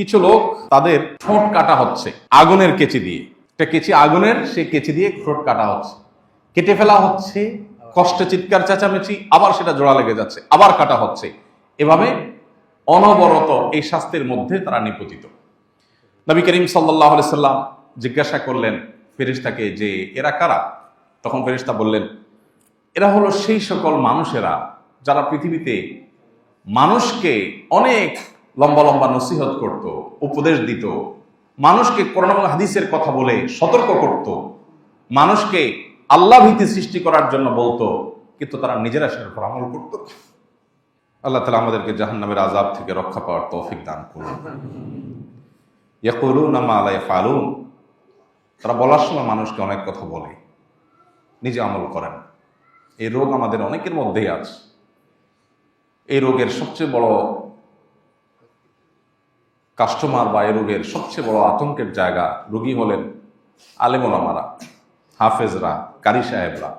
কিছু লোক তাদের ঠোঁট কাটা হচ্ছে আগুনের কেচি দিয়ে। একটা কেচি আগুনের, সেই কেচি দিয়ে ঠোঁট কাটা হচ্ছে। কেটে ফেলা হচ্ছে, কষ্টে চিৎকার চেঁচামেচি, আবার সেটা জোড়া লেগে যাচ্ছে, আবার কাটা হচ্ছে। এভাবে অনবরত এই শাস্তির মধ্যে তারা নিপতিত। নবী করিম সাল্লাহ সাল্লাম জিজ্ঞাসা করলেন ফেরিস্তাকে যে, এরা কারা? তখন ফেরিস্তা বললেন, এরা হলো সেই সকল মানুষেরা যারা পৃথিবীতে মানুষকে অনেক লম্বা লম্বা নসিহত করত, উপদেশ দিত। মানুষকে করোনা হাদিসের কথা বলে সতর্ক করত। মানুষকে আল্লাহ ভীতি সৃষ্টি করার জন্য বলতো, কিন্তু তারা নিজেরা সেটার উপর আমল করত। আল্লাহ তালা আমাদেরকে জাহান্নামের আজাব থেকে রক্ষা পাওয়ার তৌফিক দান করুন। ইয়াকুলুন আমা আলাই ফালুন তারা বলার সময় মানুষকে অনেক কথা বলে, নিজে আমল করেন। এই রোগ আমাদের অনেকের মধ্যেই আছে। এই রোগের সবচেয়ে বড় কাস্টমার বা এ রোগের সবচেয়ে বড় আতঙ্কের জায়গা রোগী হলেন আলেমোলামারা হাফেজরা, কারি সাহেবরা।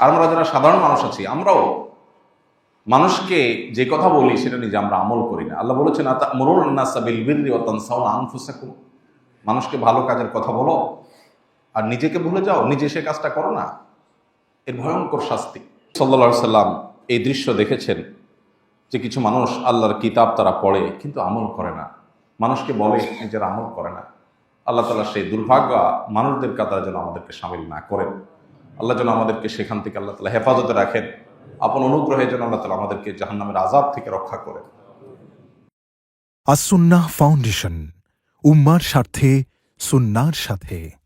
আর আমরা যারা সাধারণ মানুষ আছি, আমরাও মানুষকে যে কথা বলি সেটা নিজে আমরা আমল করি না। আল্লাহ বলেছেন মানুষকে ভালো কাজের কথা বলো, আর নিজেকে ভুলে যাও, নিজে সে কাজটা করো না। এর ভয়ঙ্কর শাস্তি। সাল্লা সাল্লাম এই দৃশ্য দেখেছেন যে কিছু মানুষ আল্লাহর কিতাব তারা পড়ে কিন্তু আমল করে না। মানুষকে বলে নিজের আমল করে না। আল্লাহ তালা সেই দুর্ভাগ্য মানুষদের কাতারে যেন আমাদেরকে সামিল না করেন। আল্লাহ যেন আমাদেরকে সেখান থেকে আল্লাহ তালা হেফাজতে রাখেন। আপন অনুগ্রহে যেন আল্লাহ তালা আমাদেরকে জাহান্নামের আজাব থেকে রক্ষা করেন। আসুন্না ফাউন্ডেশন, উম্মার স্বার্থে, সুন্নার সাথে।